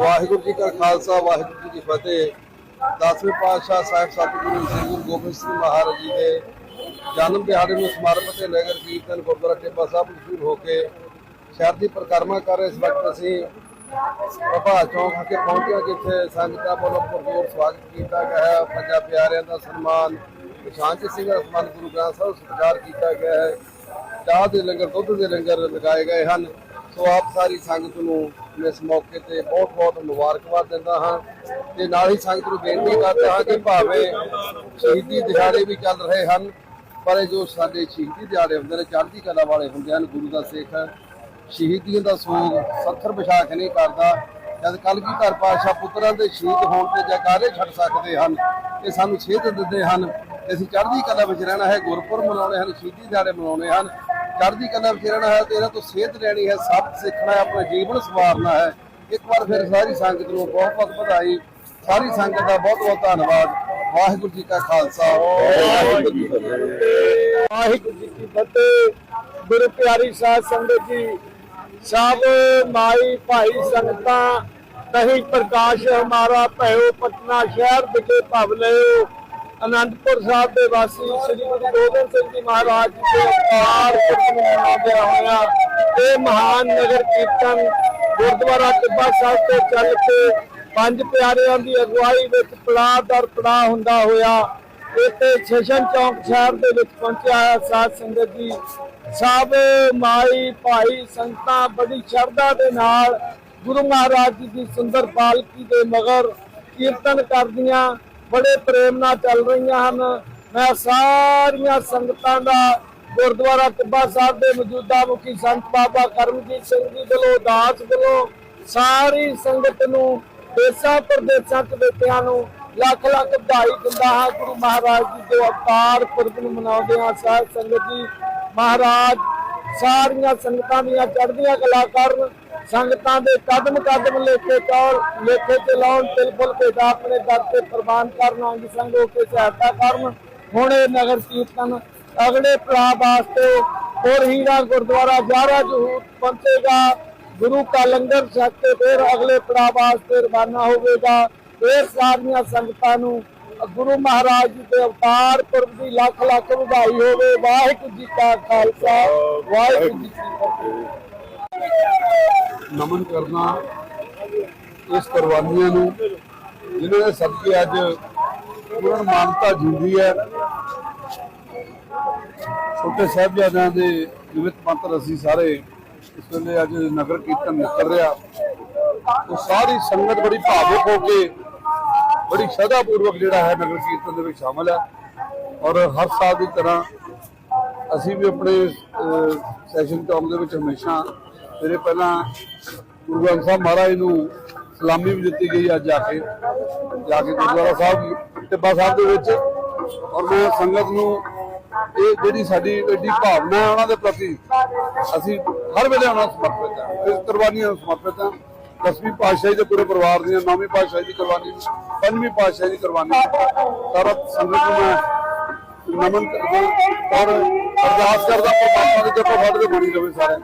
ਵਾਹਿਗੁਰੂ ਜੀ ਕਾ ਖਾਲਸਾ ਵਾਹਿਗੁਰੂ ਜੀ ਕੀ ਫਤਿਹ। ਦਸਵੇਂ ਪਾਤਸ਼ਾਹ ਸਾਹਿਬ ਸਤਿਗੁਰੂ ਸ੍ਰੀ ਗੁਰੂ ਗੋਬਿੰਦ ਸਿੰਘ ਮਹਾਰਾਜ ਜੀ ਦੇ ਜਨਮ ਦਿਹਾੜੇ ਨੂੰ ਸਮਰਪਿਤ ਤੇ ਨਗਰ ਕੀਰਤਨ ਗੁਰਦੁਆਰਾ ਟਿੱਬਾ ਸਾਹਿਬ ਮਸ਼ਹੂਰ ਹੋ ਕੇ ਸ਼ਹਿਰ ਦੀ ਪਰਿਕਰਮਾ ਕਰ ਰਹੇ ਇਸ ਵਕਤ ਅਸੀਂ ਪ੍ਰਭਾ ਚੌਂਕ ਵਿਖੇ ਪਹੁੰਚੇ ਹਾਂ, ਜਿੱਥੇ ਸੰਗਤਾਂ ਵੱਲੋਂ ਭਰਪੂਰ ਸਵਾਗਤ ਕੀਤਾ ਗਿਆ ਹੈ। ਪੰਜਾਂ ਪਿਆਰਿਆਂ ਦਾ ਸਨਮਾਨ ਨਿਸ਼ਾਨਚੰਦ ਸਿੰਘ ਦਾ ਸਨਮਾਨ ਗੁਰੂ ਗ੍ਰੰਥ ਸਾਹਿਬ ਸਤਿਕਾਰ ਕੀਤਾ ਗਿਆ ਹੈ। ਚਾਹ ਦੇ ਲੰਗਰ ਦੁੱਧ ਦੇ ਲੰਗਰ ਲਗਾਏ ਗਏ ਹਨ। ਸੋ ਆਪ ਸਾਰੀ ਸੰਗਤ ਨੂੰ ਮੈਂ ਇਸ ਮੌਕੇ ਤੇ ਬਹੁਤ ਬਹੁਤ ਮੁਬਾਰਕਬਾਦ ਦਿੰਦਾ ਹਾਂ ਤੇ ਨਾਲ ਹੀ ਸੰਗਤ ਨੂੰ ਬੇਨਤੀ ਕਰਦਾ ਹਾਂ ਕਿ ਭਾਵੇਂ ਸ਼ਹੀਦੀ ਦਿਹਾੜੇ ਵੀ ਚੱਲ ਰਹੇ ਹਨ, ਪਰ ਇਹ ਜੋ ਸਾਡੇ ਸ਼ਹੀਦੀ ਦਿਹਾੜੇ ਹੁੰਦੇ ਨੇ, ਚੜ੍ਹਦੀ ਕਲਾ ਵਾਲੇ ਹੁੰਦੇ ਹਨ, ਗੁਰੂ ਦਾ ਸਿੱਖ, ਸ਼ਹੀਦੀਆਂ ਦਾ ਸੋਗ ਸੱਥਰ ਵਿਛਾ ਕੇ ਨਹੀਂ ਕਰਦਾ, ਜਦ ਕਲਗੀ ਘਰ ਪਾਸ਼ਾ ਪੁੱਤਰਾਂ ਦੇ ਸ਼ਹੀਦ ਹੋਣ ਤੇ ਜੈਕਾਰੇ ਛੱਡ ਸਕਦੇ ਹਨ, ਇਹ ਸਾਨੂੰ ਸੇਧ ਦਿੰਦੇ ਹਨ, ਕਿ ਅਸੀਂ ਚੜ੍ਹਦੀ ਕਲਾ ਵਿੱਚ ਰਹਿਣਾ ਹੈ, ਗੁਰਪੁਰਬ ਮਨਾਉਣੇ ਹਨ, ਸ਼ਹੀਦੀ ਦਿਹਾੜੇ ਮਨਾਉਣੇ ਹਨ ਚੜ੍ਹਦੀ ਕਲਾ ਵਿੱਚ ਹੈ ਤੇ ਇਹਨਾਂ ਤੋਂ ਸੇਧ ਲੈਣੀ ਹੈ ਸਬਕ ਸਿੱਖਣਾ ਹੈ, ਆਪਣਾ ਜੀਵਨ ਸਵਾਰਨਾ ਹੈ। ਇੱਕ ਵਾਰ ਫਿਰ ਸਾਰੀ ਸੰਗਤ ਨੂੰ ਬਹੁਤ ਬਹੁਤ ਵਧਾਈ। ਸਾਰੀ ਸੰਗਤ ਦਾ ਬਹੁਤ ਬਹੁਤ ਧੰਨਵਾਦ। ਵਾਹਿਗੁਰੂ ਜੀ ਕਾ ਖਾਲਸਾ। ਵਾਹਿਗੁਰੂ ਜੀ ਕੀ ਫਤਿਹ। ਵਾਹਿਗੁਰੂ ਜੀ ਕੀ ਫਤਿਹ ਗੁਰੂ ਪਿਆਰੀ ਸਾਧ ਸੰਗਤ ਜੀ, ਸਭ ਮਾਈ ਭਾਈ ਸੰਗਤਾਂ, ਤਹੀਂ ਪ੍ਰਕਾਸ਼ ਹਮਾਰਾ ਭਇਓ ਪਟਨਾ ਸ਼ਹਿਰ ਵਿਖੇ ਭਵ ਲਿਓ ਅਨੰਦਪੁਰ ਸਾਹਿਬ ਦੇ ਵਾਸੀ ਸ੍ਰੀ ਗੁਰੂ ਗੋਬਿੰਦ ਸਿੰਘ ਜੀ ਮਹਾਰਾਜ ਜੀ ਦੇ ਅਵਤਾਰ ਪੁਰਬ ਹੋਇਆ ਇਹ ਮਹਾਨ ਨਗਰ ਕੀਰਤਨ ਗੁਰਦੁਆਰਾ ਟਿੱਬਾ ਸਾਹਿਬ ਤੋਂ ਚੱਲ ਕੇ ਪੰਜ ਪਿਆਰਿਆਂ ਦੀ ਅਗਵਾਈ ਵਿੱਚ ਪੜਾਅ ਦਰ ਪੜਾਅ ਹੁੰਦਾ ਹੋਇਆ ਇੱਥੇ ਛੇਸ਼ਨ ਚੌਂਕ ਸ਼ਹਿਰ ਦੇ ਵਿੱਚ ਪਹੁੰਚਿਆ ਹੈ ਸਾਧ ਸੰਗਤ ਜੀ। ਸਭ ਮਾਈ ਭਾਈ ਸੰਗਤਾਂ ਬੜੀ ਸ਼ਰਧਾ ਦੇ ਨਾਲ ਗੁਰੂ ਮਹਾਰਾਜ ਜੀ ਦੀ ਸੁੰਦਰ ਪਾਲਕੀ ਦੇ ਮਗਰ ਕੀਰਤਨ ਕਰਦੀਆਂ ਬੜੇ ਪ੍ਰੇਮ ਨਾਲ ਚੱਲ ਰਹੀਆਂ ਹਨ। ਮੈਂ ਸਾਰੀਆਂ ਸੰਗਤਾਂ ਦਾ ਗੁਰਦੁਆਰਾ ਟਿੱਬਾ ਸਾਹਿਬ ਦੇ ਮੌਜੂਦਾ ਮੁਖੀ ਸੰਤ ਬਾਬਾ ਕਰਮਜੀਤ ਸਿੰਘ ਜੀ ਵੱਲੋਂ, ਦਾਸ ਵੱਲੋਂ ਸਾਰੀ ਸੰਗਤ ਨੂੰ ਦੇਸਾਂ, ਪ੍ਰਦੇਸਾਂ ਚ ਬੈਠਿਆਂ ਨੂੰ ਲੱਖ ਲੱਖ ਵਧਾਈ ਦਿੰਦਾ ਹਾਂ। ਗੁਰੂ ਮਹਾਰਾਜ ਜੀ ਦੇ ਅਵਤਾਰ ਪੁਰਬ ਨੂੰ ਮਨਾਉਂਦੇ ਹਾਂ, ਸਾਧ ਸੰਗਤ ਜੀ, ਮਹਾਰਾਜ, ਸਾਰੀਆਂ ਸੰਗਤਾਂ ਦੀਆਂ ਚੜ੍ਹਦੀਆਂ ਕਲਾ ਕਰਨ ਸੰਗਤਾਂ ਦੇ ਕਦਮ ਕਦਮ ਲੇਖੇ ਚੌਲ, ਲੇਖੇ ਤੇ ਲਾਉਣ, ਤਿਲ ਫੁਲ ਕੇ ਆਪਣੇ ਦਰ ਤੇ ਪ੍ਰਵਾਨ ਕਰਨ, ਅੰਗ ਸੰਗ ਹੋ ਕੇ ਸਹਾਇਤਾ ਕਰਨ। ਹੁਣ ਇਹ ਨਗਰ ਕੀਰਤਨ ਅਗਲੇ ਪੜਾਅ ਵਾਸਤੇ ਹੋਰ ਹੀਰਾ ਗੁਰਦੁਆਰਾ ਜਾਰਾ ਜਹੂਰ ਪਹੁੰਚੇਗਾ। ਗੁਰੂ ਕਾ ਲੰਗਰ ਛਕ ਕੇ ਫਿਰ ਅਗਲੇ ਪੜਾਅ ਵਾਸਤੇ ਰਵਾਨਾ ਹੋਵੇਗਾ। ਇਹ ਸਾਰੀਆਂ ਸੰਗਤਾਂ ਨੂੰ ਗੁਰੂ ਮਹਾਰਾਜ ਜੀ ਦੇ ਅਵਤਾਰ ਪੁਰਬ ਦੀ ਲੱਖ ਲੱਖ ਵਧਾਈ ਹੋਵੇ। ਵਾਹਿਗੁਰੂ ਜੀ ਕਾ ਖਾਲਸਾ, ਵਾਹਿਗੁਰੂ ਜੀ ਕੀ ਫਤਿਹ। ਨਮਨ ਕਰਨਾ ਇਸ ਕੁਰਬਾਨੀਆਂ ਨੂੰ, ਜਿਨ੍ਹਾਂ ਦੇ ਸਦਕੇ ਅੱਜ ਉਹਨਾਂ ਮਾਨਤਾ ਜਿੰਦੀ ਹੈ। ਛੋਟੇ ਸਾਹਿਬਜ਼ਾਦਿਆਂ ਦੇ ਜਿਵਿਤ ਮੰਤਰ ਅਸੀਂ ਸਾਰੇ ਇਸ ਵੇਲੇ ਅੱਜ ਨਗਰ ਕੀਰਤਨ ਨਿਕਲ ਰਿਹਾ। ਉਹ ਸਾਰੀ ਸੰਗਤ ਬੜੀ ਭਾਵੁਕ ਹੋ ਕੇ, ਬੜੀ ਸ਼ਰਧਾ ਪੂਰਵਕ ਜਿਹੜਾ ਹੈ ਨਗਰ ਕੀਰਤਨ ਦੇ ਵਿੱਚ ਸ਼ਾਮਲ ਹੈ। ਔਰ ਹਰ ਸਾਲ ਦੀ ਤਰ੍ਹਾਂ ਅਸੀਂ ਵੀ ਆਪਣੇ ਸੈਸ਼ਨ ਚੌਂਕ ਦੇ ਵਿੱਚ ਹਮੇਸ਼ਾ ਮੇਰੇ ਪਹਿਲਾਂ ਗੁਰੂ ਗ੍ਰੰਥ ਸਾਹਿਬ ਮਹਾਰਾਜ ਨੂੰ ਸਲਾਮੀ ਵੀ ਦਿੱਤੀ ਗਈ ਅੱਜ ਜਾ ਕੇ। ਜਾ ਕੇ ਗੁਰਦੁਆਰਾ ਸਾਹਿਬ, ਟਿੱਬਾ ਸਾਹਿਬ ਦੇ ਵਿੱਚ। ਔਰ ਮੈਂ ਸੰਗਤ ਨੂੰ ਇਹ ਜਿਹੜੀ ਸਾਡੀ ਐਡੀ ਭਾਵਨਾ ਹੈ ਉਹਨਾਂ ਦੇ ਪ੍ਰਤੀ ਅਸੀਂ ਹਰ ਵੇਲੇ ਉਹਨਾਂ ਨੂੰ ਸਮਰਪਿਤ ਹਾਂ। ਇਸ ਕੁਰਬਾਨੀਆਂ ਨੂੰ ਸਮਰਪਿਤ ਹਾਂ। ਦਸਵੀਂ ਪਾਤਸ਼ਾਹੀ ਦੇ ਪੂਰੇ ਪਰਿਵਾਰ ਦੀਆਂ, ਨੌਵੀਂ ਪਾਤਸ਼ਾਹੀ ਦੀ ਕੁਰਬਾਨੀ, ਪੰਜਵੀਂ ਪਾਤਸ਼ਾਹੀ ਦੀ ਕੁਰਬਾਨੀ। ਸਾਰਾ ਸੰਗਤ ਨੂੰ ਮੈਂ ਨਮਨ ਕਰਦਾ ਔਰ ਅਰਦਾਸ ਕਰਦਾ ਪਰਮਾਤਮਾ ਦੇ ਚਰਨਾਂ ਸਾਡੇ ਤੇ ਬਣੀ ਰਵੇ ਸਾਰੇ।